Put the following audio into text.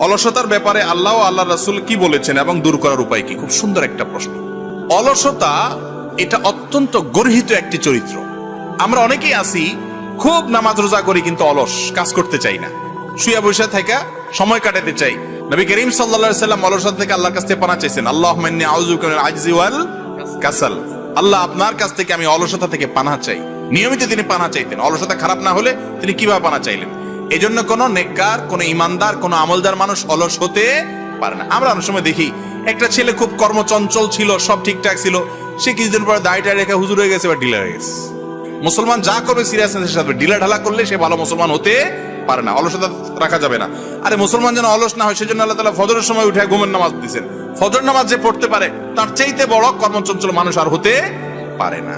অলসতার ব্যাপারে আল্লাহ আল্লাহ রাসূল কি বলেছেন এবং দূর করার উপায় কি? খুব সুন্দর একটা প্রশ্ন। অলসতা এটা অত্যন্ত গর্হিত একটি চরিত্র। আমরা অনেকেই আছি, খুব নামাজ রোজা করি কিন্তু অলস, কাজ করতে চাই না। শুয়া বসে থাকা সময় কাটাতে চাই। নবী করিম সাল্লা সাল্লাম অলসতা থেকে আল্লাহর কাছ থেকে পানা চাইছেন আল্লাহ আউজু ওয়াল কাসাল। আল্লাহ আপনার কাছ থেকে আমি অলসতা থেকে পানা চাই। নিয়মিত তিনি পানা চাইতেন। অলসতা খারাপ না হলে তিনি কীভাবে পানা চাইলেন? এই জন্য কোন নেককার, কোন ইমানদার, কোন আমলদার মানুষ অলস হতে পারে না। আমরা অনেক সময় দেখি, একটা ছেলে খুব কর্মচঞ্চল ছিল, সব ঠিকঠাক ছিল, সে কিছুদিন পরে দায়টা রেখে হুজুর হয়ে গেছে বা ডিলার হয়ে গেছে। মুসলমান যা করবে সিরিয়াসনেসের সাথে ডিলা ঢালা করলে সে ভালো মুসলমান হতে পারে না, অলসতা রাখা যাবে না। আরে মুসলমান যেন অলস না হয়, সেজন্য আল্লাহ তালা ফজরের সময় উঠে ঘুমের নামাজ দিচ্ছেন ফজর নামাজ যে পড়তে পারে, তার চাইতে বড় কর্মচঞ্চল মানুষ আর হতে পারে না।